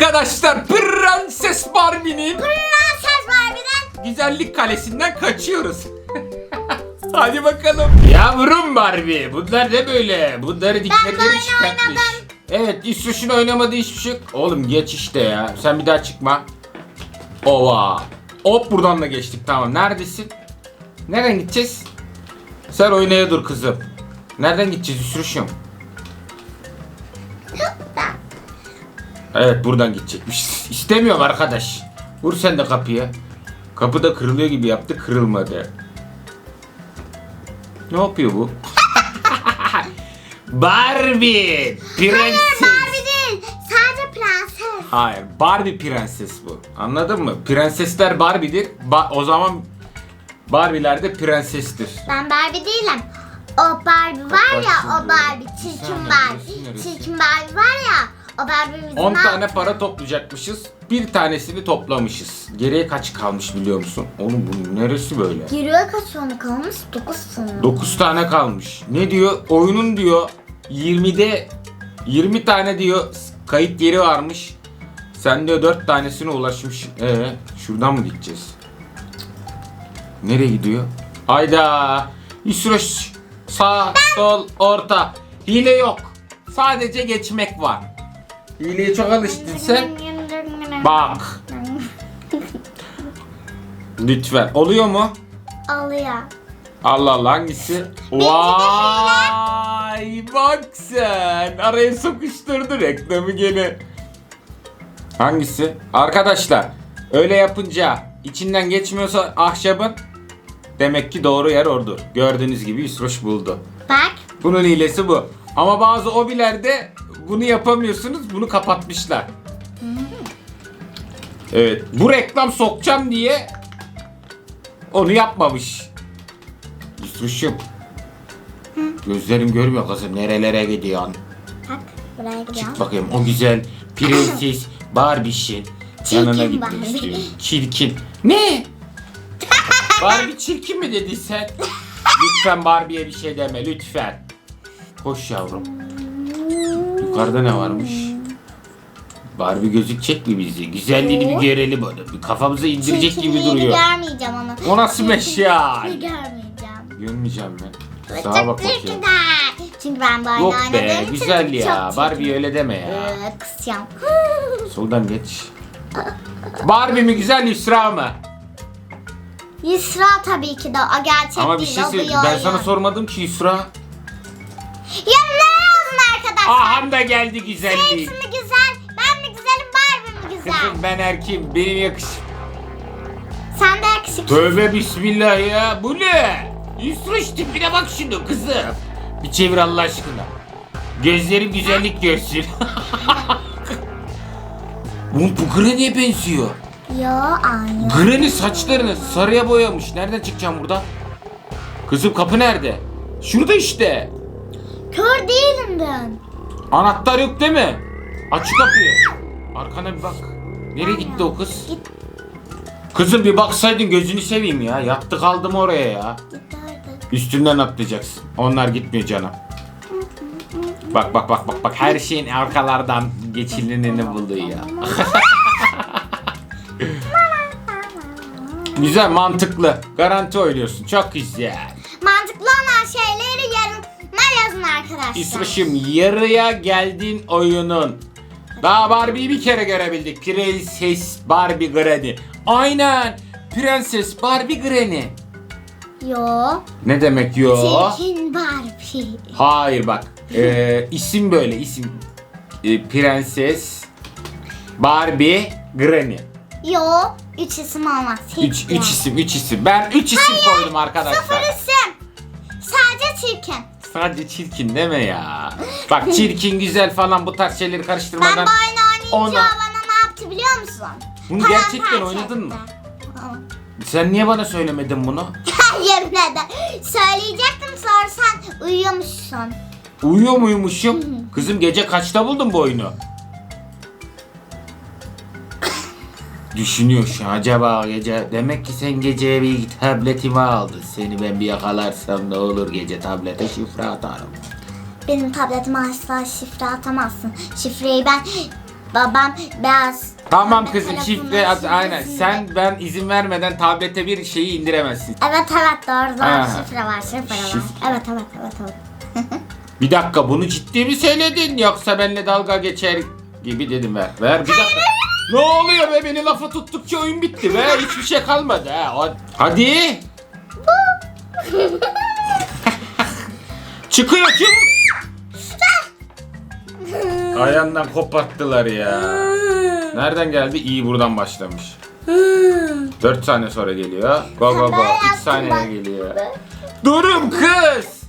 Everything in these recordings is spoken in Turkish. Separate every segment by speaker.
Speaker 1: Arkadaşlar Prenses Barbie'nin
Speaker 2: Prenses Barbie'den
Speaker 1: güzellik kalesinden kaçıyoruz. Hadi bakalım. Yavrum Barbie. Bunlar ne böyle? Bunları
Speaker 2: böyle
Speaker 1: dikmekleri çıkartmış.
Speaker 2: oynadım.
Speaker 1: Evet İsroş'un oynamadığı hiçbir şey yok. Oğlum geç işte ya. Sen bir daha çıkma. Ova. Hop buradan da geçtik tamam. Neredesin? Nereden gideceğiz? Sen oynaya dur kızım. Nereden gideceğiz İsroş'um? Evet buradan gidecekmiş. İstemiyorum arkadaş. Vur sen de kapıya. Kapı da kırılıyor gibi yaptı kırılmadı. Ne yapıyor bu? Barbie! Prenses!
Speaker 2: Barbie değil. Sadece prenses.
Speaker 1: Hayır, Barbie prenses bu. Anladın mı? Prensesler Barbie'dir. Ba- o zaman Barbie'ler de prensestir.
Speaker 2: Ben Barbie değilim. O Barbie var ya o. Barbie. Çirkin Barbie. Çirkin Barbie var ya o Barbie bizim
Speaker 1: 10
Speaker 2: ne
Speaker 1: tane
Speaker 2: yaptı?
Speaker 1: para toplayacakmışız. Bir tanesini toplamışız. Geriye kaç kalmış biliyor musun? Oğlum bunun neresi böyle?
Speaker 2: Geriye kaç tane kalmış? 9 tane.
Speaker 1: 9 tane kalmış. Ne diyor? Oyunun diyor 20'de 20 tane diyor kayıt yeri varmış. Sen diyor 4 tanesine ulaşmış. Ee, şuradan mı gideceğiz? Nereye gidiyor? Hayda. İsroş sağ, sol, orta. Hile yok. Sadece geçmek var. Hileye çok alıştın sen. Bak. Lütfen. Oluyor mu?
Speaker 2: Alıyor.
Speaker 1: Allah Allah hangisi? Vay bak sen. Araya sokuşturdu reklamı gene. Hangisi? Arkadaşlar öyle yapınca içinden geçmiyorsa ahşabın demek ki doğru yer ordur. Gördüğünüz gibi İsroş buldu.
Speaker 2: Bak.
Speaker 1: Bunun hilesi bu. Ama bazı obilerde bunu yapamıyorsunuz. Bunu kapatmışlar. Evet. Bu reklam sokacağım diye onu yapmamış. Yusuf'um. Gözlerim görmüyor kızım. Nerelere gidiyorsun?
Speaker 2: Bak. Buraya gidiyorum.
Speaker 1: Çık bakayım. O güzel prenses Barbie'şin yanına
Speaker 2: Çirkin
Speaker 1: gitmek
Speaker 2: Barbie.
Speaker 1: istiyorum. Çirkin. Ne? Barbie çirkin mi dedin sen? Lütfen Barbie'ye bir şey deme lütfen. Koş yavrum. Yukarıda ne varmış? Barbie gözükecek mi bizi? Güzelliğini bir görelim onu. Bir kafamıza indirecek gibi
Speaker 2: Çirkinliğini
Speaker 1: duruyor.
Speaker 2: görmeyeceğim onu.
Speaker 1: O nasıl meşya?
Speaker 2: Çirkinliğini görmeyeceğim.
Speaker 1: Görmeyeceğim ben.
Speaker 2: Çok
Speaker 1: Sağa bak bakayım.
Speaker 2: çirkin. Çünkü ben böyle
Speaker 1: Yok be
Speaker 2: oynadığım için
Speaker 1: güzel ya.
Speaker 2: çok
Speaker 1: Barbie öyle deme ya.
Speaker 2: Ee, kısacağım.
Speaker 1: Soldan geç. Barbie mi güzel Yusra mı?
Speaker 2: Yusra tabii ki de o gerçek
Speaker 1: Ama bir
Speaker 2: değil
Speaker 1: şey
Speaker 2: o
Speaker 1: söyle.
Speaker 2: bir
Speaker 1: Ben sana sormadım ki Yusra.
Speaker 2: Ya ne?
Speaker 1: Aham da geldi güzelliği.
Speaker 2: Hepsi mi güzel? Ben mi güzelim Barbie mi güzel?
Speaker 1: Kızım ben erkeğim. Benim yakış.
Speaker 2: Sen de yakışıklı.
Speaker 1: Tövbe bismillah ya. Bu ne? Yusra şu tipine bak şunu kızım. Bir çevir Allah aşkına. Gözlerim güzellik görsün. Bu, bu Granny'e benziyor.
Speaker 2: Yo aynı.
Speaker 1: Granny saçlarını sarıya boyamış. Nereden çıkacağım burada? Kızım kapı nerede? Şurada işte.
Speaker 2: Kör değilim ben.
Speaker 1: Anahtar yok değil mi? Aç şu kapıyı. Arkana bir bak. Nereye gitti o kız?
Speaker 2: Git.
Speaker 1: Kızım bir baksaydın gözünü seveyim ya. Yattı kaldım oraya ya. Üstünden atlayacaksın. Onlar gitmiyor canım. Bak bak bak bak bak her şeyin arkalardan geçilinini buldu ya. güzel mantıklı. Garanti oynuyorsun. Çok güzel.
Speaker 2: Mantıklı olan şeyleri yarına yazın arkadaşlar.
Speaker 1: İsrışım yarıya geldin oyunun. Daha Barbie'yi bir kere görebildik. Prenses Barbie Granny. Aynen. Prenses Barbie Granny.
Speaker 2: Yo.
Speaker 1: Ne demek yo?
Speaker 2: Çirkin Barbie.
Speaker 1: Hayır bak. Ee, isim böyle isim. Ee, Prenses Barbie Granny.
Speaker 2: Yo. Üç isim olmaz.
Speaker 1: Üç,
Speaker 2: Hiç
Speaker 1: üç
Speaker 2: yani.
Speaker 1: isim, üç isim. Ben üç isim koydum
Speaker 2: Sıfır
Speaker 1: arkadaşlar.
Speaker 2: isim. Sadece çirkin.
Speaker 1: Sadece çirkin deme ya. Bak çirkin, güzel falan bu tarz şeyleri
Speaker 2: Ben
Speaker 1: karıştırmadan.
Speaker 2: bu oyunu oynayınca
Speaker 1: ona-
Speaker 2: bana ne yaptı biliyor musun?
Speaker 1: Bunu
Speaker 2: Paramparça
Speaker 1: gerçekten oynadın mı?
Speaker 2: etti.
Speaker 1: Sen niye bana söylemedin bunu?
Speaker 2: Yemin ederim. Söyleyecektim sonra sen uyuyormuşsun.
Speaker 1: Uyuyor muymuşum? Kızım gece kaçta buldun bu oyunu? Düşünüyor şu acaba gece demek ki sen geceye bir tabletimi aldın. Seni ben bir yakalarsam ne olur gece tablete şifre atarım.
Speaker 2: Benim tabletime asla şifre atamazsın. Şifreyi ben babam beyaz.
Speaker 1: Tamam kızım şifre at aynen. Sen ben izin vermeden tablete bir şeyi indiremezsin.
Speaker 2: Evet evet doğru doğru
Speaker 1: Ha.
Speaker 2: şifre var şifre var.
Speaker 1: Şif-
Speaker 2: Evet evet evet evet.
Speaker 1: Bir dakika bunu ciddi mi söyledin yoksa benimle dalga geçer gibi dedim ver. Ver bir dakika. Ne oluyor be beni lafa tuttukça oyun bitti be hiçbir şey kalmadı ha. Hadi. Çıkıyor kim? Ayağından koparttılar ya. Nereden geldi? İyi buradan başlamış. 4 saniye sonra geliyor. Go go go.
Speaker 2: Sen
Speaker 1: 3
Speaker 2: yaptın
Speaker 1: saniye geliyor. Durun kız.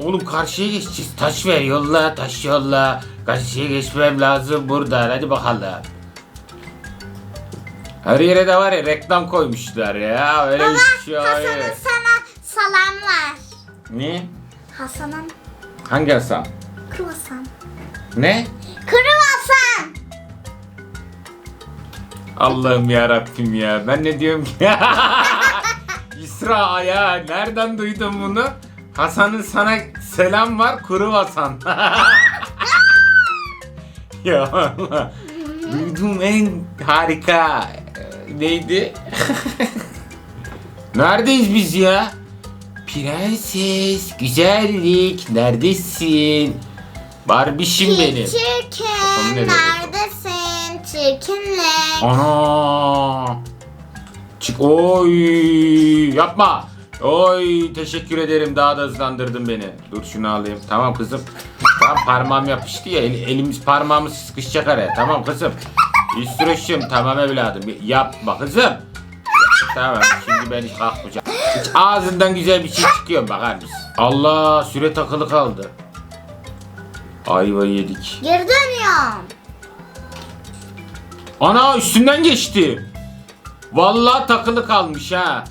Speaker 1: Oğlum karşıya geçeceğiz. Taş ver yolla, taş yolla. Karşıya geçmem lazım buradan. Hadi bakalım. Her yere de var ya reklam koymuşlar ya. Öyle bir şey
Speaker 2: Hasan'ın sana salam var.
Speaker 1: Ne?
Speaker 2: Hasan'ın
Speaker 1: Hangi Hasan?
Speaker 2: kruvasan.
Speaker 1: Ne?
Speaker 2: Kruvasan.
Speaker 1: Allah'ım ya Rabbim ya. Ben ne diyorum ki? İsra ya. Nereden duydun bunu? Hasan'ın sana selam var kuru Hasan. ya Allah. Duyduğum en harika e, neydi? Neredeyiz biz ya? Prenses, güzellik, neredesin? Barbişim benim.
Speaker 2: Çirkin
Speaker 1: nereye
Speaker 2: neredesin? Çirkinlik.
Speaker 1: Ana! Çık oy yapma. Oy teşekkür ederim daha da hızlandırdın beni. Dur şunu alayım. Tamam kızım. Tamam parmağım yapıştı ya. El- elimiz parmağımız sıkışacak araya. Tamam kızım. İstreşim tamam evladım. Yapma kızım. Tamam şimdi ben hiç kalkmayacağım. Hiç ağzından güzel bir şey çıkıyor bakar mısın? Allah süre takılı kaldı. Ayva yedik.
Speaker 2: Geri dönüyorum.
Speaker 1: Ana üstünden geçti. Vallahi takılı kalmış ha.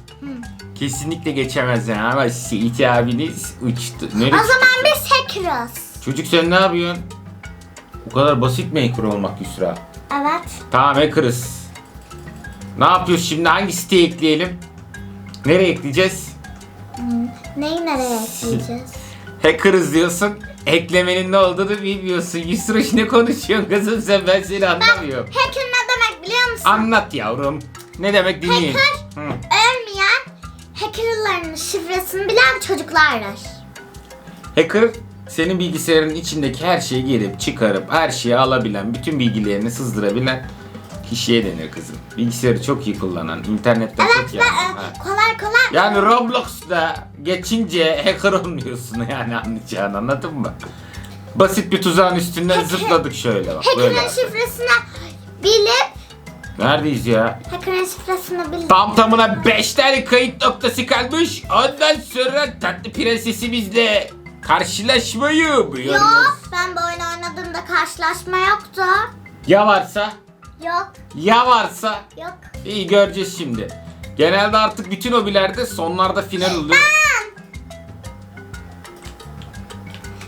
Speaker 1: Kesinlikle geçemez yani ama Seyit abiniz uçtu. Nereye
Speaker 2: O zaman biz hackerız.
Speaker 1: Çocuk sen ne yapıyorsun? Bu kadar basit mi hacker olmak Yusra?
Speaker 2: Evet.
Speaker 1: Tamam hackerız. Ne yapıyoruz şimdi? Hangi siteyi ekleyelim? Nereye ekleyeceğiz?
Speaker 2: Hmm, Neyi nereye ekleyeceğiz?
Speaker 1: Hackerız diyorsun. Eklemenin ne olduğunu bilmiyorsun. Yusra ne konuşuyorsun kızım sen ben seni anlamıyorum.
Speaker 2: Hacker ne demek biliyor musun?
Speaker 1: Anlat yavrum. Ne demek dinleyeyim.
Speaker 2: Hacker hackerların şifresini bilen çocuklardır.
Speaker 1: Hacker senin bilgisayarın içindeki her şeyi girip çıkarıp her şeyi alabilen, bütün bilgilerini sızdırabilen kişiye denir kızım. Bilgisayarı çok iyi kullanan, internetten
Speaker 2: Evet
Speaker 1: çok iyi
Speaker 2: e,
Speaker 1: ha.
Speaker 2: kolay kolay
Speaker 1: Yani Roblox'ta geçince hacker olmuyorsun yani anlayacağın anladın mı? Basit bir tuzağın üstünden
Speaker 2: Hacker-
Speaker 1: zıpladık şöyle bak
Speaker 2: hackerın şifresini bilip
Speaker 1: Neredeyiz ya?
Speaker 2: hackerın şifresini bilip
Speaker 1: Tam tamına 5 tane kayıt noktası kalmış. Ondan sonra tatlı prensesimizle karşılaşmayı
Speaker 2: Yok
Speaker 1: umuyoruz.
Speaker 2: ben bu oyunu oynadığımda karşılaşma yoktu.
Speaker 1: Ya varsa?
Speaker 2: Yok
Speaker 1: Ya varsa?
Speaker 2: yok.
Speaker 1: İyi göreceğiz şimdi. Genelde artık bütün hobilerde sonlarda final oluyor.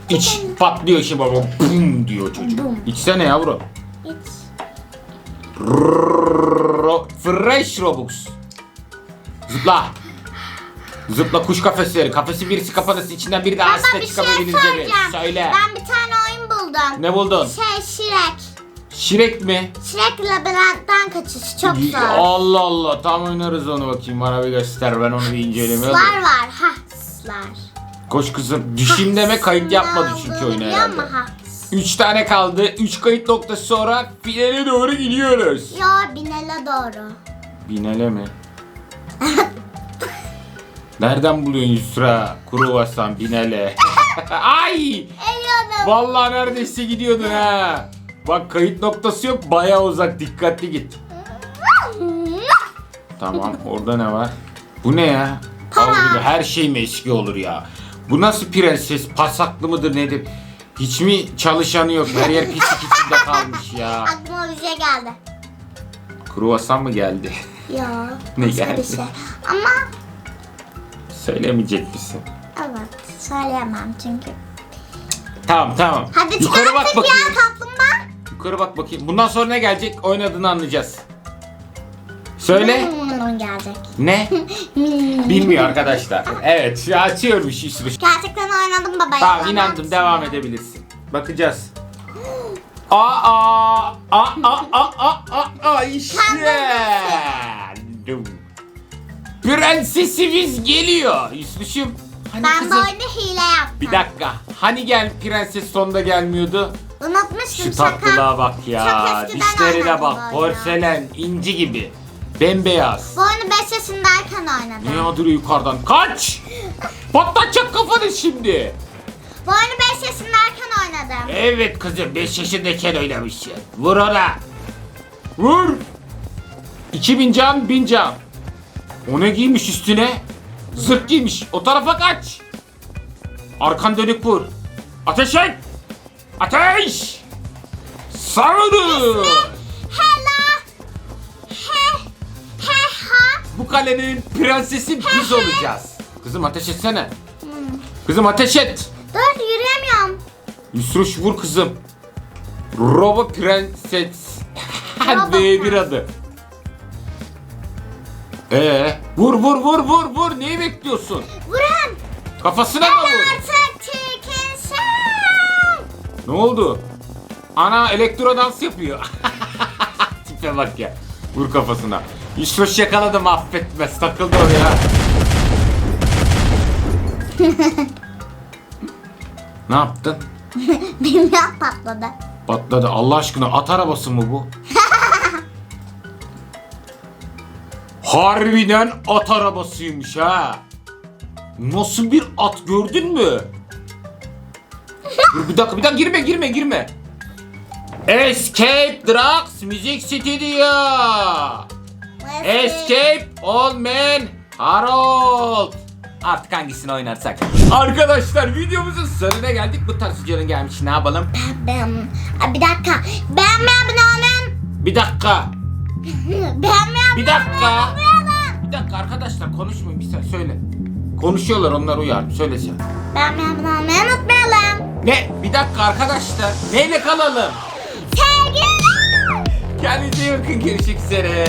Speaker 1: İç patlıyor şimdi baba. Bum diyor çocuk.
Speaker 2: Bum.
Speaker 1: İçsene yavrum. Ro- Fresh Robux. Zıpla. Zıpla kuş kafesleri. Kafesi birisi kapanırsa içinden biri daha
Speaker 2: Baba bir şey söyleyeceğim.
Speaker 1: Söyle.
Speaker 2: Ben bir tane oyun buldum.
Speaker 1: Ne buldun?
Speaker 2: Şey Şirek.
Speaker 1: Şirek mi?
Speaker 2: Şirek labirentten kaçış çok zor.
Speaker 1: Allah Allah. Tam oynarız onu bakayım. Bana bir göster. Ben onu bir inceleme
Speaker 2: Slar var. Ha slar.
Speaker 1: Koş kızım. Düşün deme kayıt yapmadı çünkü oyunu herhalde.
Speaker 2: Ha.
Speaker 1: 3 tane kaldı. 3 kayıt noktası sonra finale doğru gidiyoruz.
Speaker 2: Yo binele doğru.
Speaker 1: Binale mi? Nereden buluyorsun Yusra? Kruvasan Binale. Ay!
Speaker 2: Eliyordum.
Speaker 1: Vallahi neredeyse gidiyordun ha. Bak kayıt noktası yok. Baya uzak. Dikkatli git. Tamam. Orada ne var? Bu ne ya? Al her şey mi eski olur ya? Bu nasıl prenses? Pasaklı mıdır nedir? Hiç mi çalışanı yok? Her yer pislik içinde kalmış ya.
Speaker 2: Aklıma bir şey geldi.
Speaker 1: Kruvasan mı geldi?
Speaker 2: Yo.
Speaker 1: Ne
Speaker 2: başka
Speaker 1: geldi?
Speaker 2: Bir şey. Ama
Speaker 1: Söylemeyecek misin?
Speaker 2: evet söyleyemem çünkü.
Speaker 1: Tamam tamam.
Speaker 2: Hadi
Speaker 1: Yukarı bak
Speaker 2: çıkarttık ya
Speaker 1: bakayım.
Speaker 2: kaplumbağa.
Speaker 1: Yukarı bak bakayım. Bundan sonra ne gelecek? Oynadığını anlayacağız. Söyle.
Speaker 2: Gelecek.
Speaker 1: Ne? Bilmiyor arkadaşlar. Evet şu açıyormuş Yusuf.
Speaker 2: Gerçekten oynadım baba.
Speaker 1: Tamam inandım devam edebilirsin. Bakacağız. Aa, aa, aa, aa, aa, aa, işte. Prensesimiz geliyor. Yusuf'cum. Hani
Speaker 2: Ben bu
Speaker 1: kızım?
Speaker 2: oyunda hile yaptım.
Speaker 1: Bir dakika. Hani gel prenses sonda gelmiyordu?
Speaker 2: Unutmuştum
Speaker 1: Şu
Speaker 2: şaka.
Speaker 1: tatlılığa bak ya.
Speaker 2: Eskiden
Speaker 1: Dişlerine
Speaker 2: oynadım
Speaker 1: bak.
Speaker 2: bu oyunu.
Speaker 1: Porselen, inci gibi. Bembeyaz.
Speaker 2: Bu oyunu 5 yaşındayken oynadım.
Speaker 1: Ne yağdırıyor yukarıdan? Kaç! Patlatacak kafanı şimdi.
Speaker 2: Bu oyunu 5 yaşındayken oynadım.
Speaker 1: Evet kızım 5 yaşındayken oynamışsın. Vur ona. Vur. 2000 can 1000 can. O ne giymiş üstüne? Zırh giymiş. O tarafa kaç. Arkan dönük vur. Ateş et. Ateş. Savunun.
Speaker 2: Hello. He. He ha.
Speaker 1: Bu kalenin prensesi biz olacağız. Kızım ateş etsene. Kızım ateş et.
Speaker 2: Dur yürüyemiyorum.
Speaker 1: Yusruş vur kızım. Robo Prenses.
Speaker 2: Robo
Speaker 1: B1 adı. Ee, vur vur vur vur vur. Neyi bekliyorsun?
Speaker 2: Vurun.
Speaker 1: Kafasına da vur.
Speaker 2: Artık çirkinsin.
Speaker 1: Ne oldu? Ana elektro dans yapıyor. Tipe bak ya. Vur kafasına. Yusruş yakaladım affetmez. Takıldı oraya. ne yaptın?
Speaker 2: Bilmiyorum patladı.
Speaker 1: Patladı. Allah aşkına at arabası mı bu? Harbiden at arabasıymış ha. Nasıl bir at gördün mü? Dur bir dakika bir dakika girme girme girme. Escape Drugs Music Studio. Escape Old Man Harold. Artık hangisini oynarsak. Arkadaşlar videomuzun sonuna geldik. Bu tarz videonun gelmiş. Ne yapalım?
Speaker 2: Ben, Aa, bir dakika. Ben mi abone olun?
Speaker 1: Bir dakika.
Speaker 2: Ben mi abone
Speaker 1: Bir dakika. Bir dakika arkadaşlar konuşmayın bir sen söyle. Konuşuyorlar onlar uyar. Söyle sen.
Speaker 2: Ben mi abone olmayı unutmayalım.
Speaker 1: Ne? Bir dakika arkadaşlar. Neyle kalalım?
Speaker 2: Sevgiler.
Speaker 1: Kendinize iyi bakın. Görüşmek üzere.